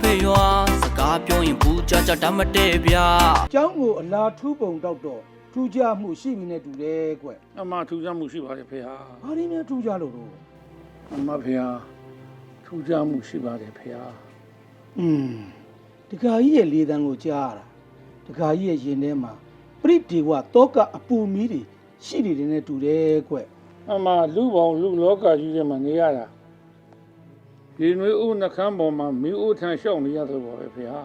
ဖေရွာစကားပြောရင်ဘူးကြကြတတ်မတည့်ဗျာကျောင်းကိုအလားထူးပုံတော့တော့ထူးခြားမှုရှိမိနေတူတယ်ကွအမထူးခြားမှုရှိပါတယ်ဖေဟာဘာရင်းများထူးခြားလို့တော့အမဖေဟာထူးခြားမှုရှိပါတယ်ဖေဟာอืมတခါကြီးရဲ့လေတန်းကိုကြားရတာတခါကြီးရဲ့ရင်ထဲမှာပရိဒေဝတောကအပူမီးတွေရှိနေတယ်နဲ့တူတယ်ကွအမလူပေါင်းလူလောကကြီးထဲမှာနေရတာ ဒီနွေဦးနှခမ်းပေါ်မှာမိဦးထန်ရှောက်နေရတယ်ပါပဲဖေဟာ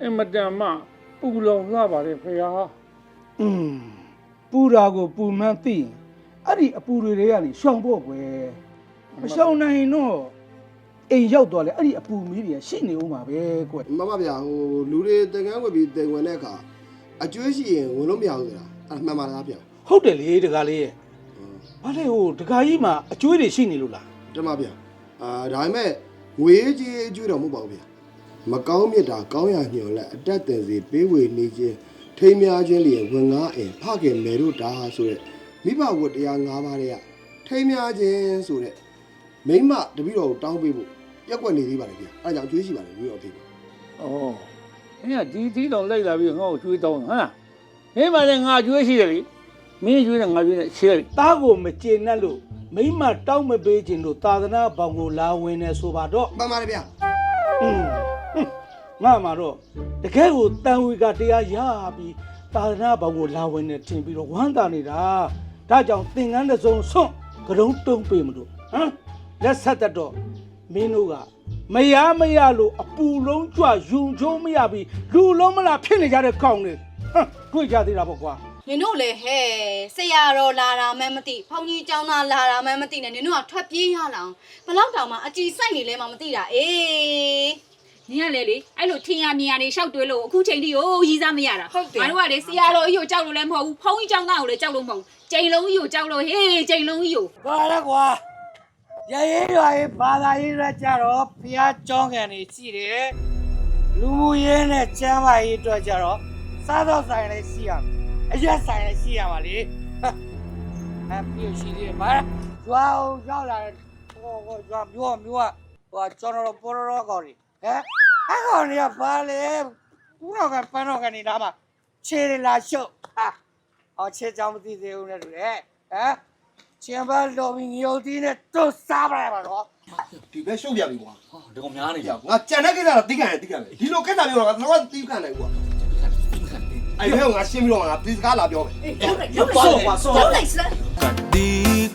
အင်မတန်မှပူလောင်လာပါတယ်ဖေဟာอืมပူတာကိုပူမှန်းသိရင်အဲ့ဒီအပူတွေတွေကနေရှောင်ဖို့ကွယ်မရှောင်နိုင်ရင်တော့အိမ်ရောက်သွားလဲအဲ့ဒီအပူမီးတွေရှိနေဦးမှာပဲကွမမဗျာဟိုလူတွေတင်ကန်းဝယ်ပြီးတင်ဝင်တဲ့အခါအကျွေးရှိရင်ဝင်လို့မရဘူးဆိုတာအဲ့ဒါမှန်ပါလားဗျာဟုတ်တယ်လေတခါလေးရဲ့ဘာလဲဟိုတခါကြီးမှာအကျွေးတွေရှိနေလို့လားတမဗျာအာဒါပေမဲ့ ငွေကြီးအကျွေးတော့မဟုတ်ပါဘူးဗျာမကောင်းမြတ်တာကောင်းရညွန်လက်အတက်တင်စီပေးဝေနေခြင်းထိမ်းများခြင်းလျင်ဝင်ငါအင်ဖခင်မေတို့တာဆိုတဲ့မိဘဝတ်တရား၅ပါးတွေကထိမ်းများခြင်းဆိုတဲ့မိမတပည့်တော်ကိုတောင်းပေးဖို့ရက်ွက်နေသေးပါလေဗျာအဲ့ဒါကြောင့်အကျွေးရှိပါလေပြီးတော့သေးတယ်ဩအင်းကဒီဒီတော့လိုက်လာပြီးငါ့ကိုကျွေးတောင်းဟမ်ဟင်းမလည်းငါကျွေးရှိတယ်လေမင်းကျွေးတယ်ငါကျွေးတယ်ရှိတယ်လေသားကိုမကျေနပ်လို့ မိမတောင်းမပေးခြင်းလို့သာသနာဘောင်ကိုလာဝင်နေဆိုပါတော့မှန်ပါတယ်ဗျာอืมဟွန်းငါမှာတော့တကယ်ကိုတန်ဝေကတရားရပြီးသာသနာဘောင်ကိုလာဝင်နေထင်ပြီးတော့ဝမ်းသာနေတာဒါကြောင့်သင်္ကန်းတစ်စုံဆွန့်ကရုံးတုံးပေးမလို့ဟမ်လက်ဆက်တတ်တော့မင်းတို့ကမရမရလို့အပူလုံးကြွယုံချုံမရပြီးလူလုံးမလားဖြစ်နေကြတဲ့ကောင်တွေဟမ်တွေ့ကြသေးတာပေါ့ကွာ နင်တို့လေဟဲ့ဆရာတော်လာတာမှမသိဘုန်းကြီးကျောင်းသားလာတာမှမသိနဲ့နင်တို့ကထွက်ပြေးရလောင်ဘလောက်တောင်မှအကြည်စိုက်နေလဲမှမသိတာအေးနင်ကလေလေအဲ့လိုထင်ရမြင်ရနေရှောက်တွေးလို့အခုချိန်ထိကိုရီးစားမရတာဟုတ်တယ်ငါတို့ကလေဆရာတော်ကြီးကိုကြောက်လို့လည်းမဟုတ်ဘူးဖုန်းကြီးကြောင်းသားကိုလည်းကြောက်လို့မဟုတ်ဘူးချိန်လုံးကြီးကိုကြောက်လို့ဟေးချိန်လုံးကြီးကိုဘာလဲကွာရရေးရွာရေးဘာသာရေးရကြတော့ဘုရားကျောင်းကန်နေရှိတယ်လူမှုရေးနဲ့ကျမ်းမာရေးအတွက်ကြတော့စားတော့ဆိုင်လည်းရှိရမယ် အရက်ဆိုင်လည်းရှိရပါလေဟမ်အပြည့်ရှိသေးတယ်ဗါရွာကိုရောက်လာတဲ့ဟိုဟိုရွာမျိုးကမျိုးကဟိုကျွန်တော်တို့ပေါ်တော်ကောင်းနေဟမ်အဲ့ကောင်တွေကဘာလဲဦးတော်ကပန်းတော်ကနေတာမှာခြေရလာရှုပ်ဟာအော်ခြေကြောင်မသိသေးဘူးနဲ့တူတယ်ဟမ်ချင်းပါလော်ဘီငိုတီးနဲ့တို့စားပါရပါတော့ဒီဘက်ရှုပ်ပြပြီကွာဒီကောင်များနေကြငါကြံတဲ့ကိစ္စတော့တိကန်တယ်တိကန်တယ်ဒီလိုကိစ္စမျိုးတော့ငါတော့တိကန်နိုင်ကွာ အဲ့ဒီဟဲ့ငါရှင်းပြီးတော့ငါဒီစကားလာပြောမယ်ရုပ်လိုက်ကွာဆောရုပ်လိုက်စမ်းကတိ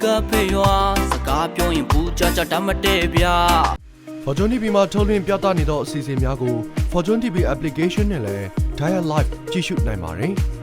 ကဖေရွာစကားပြောရင်ဘူးကြကြတတ်မတည့်ဗျာ Fortune TV မှာထုတ်လွှင့်ပြသနေသောအစီအစဉ်များကို Fortune TV application နဲ့လည်း Dial Live ကြည့်ရှုနိုင်ပါတယ်။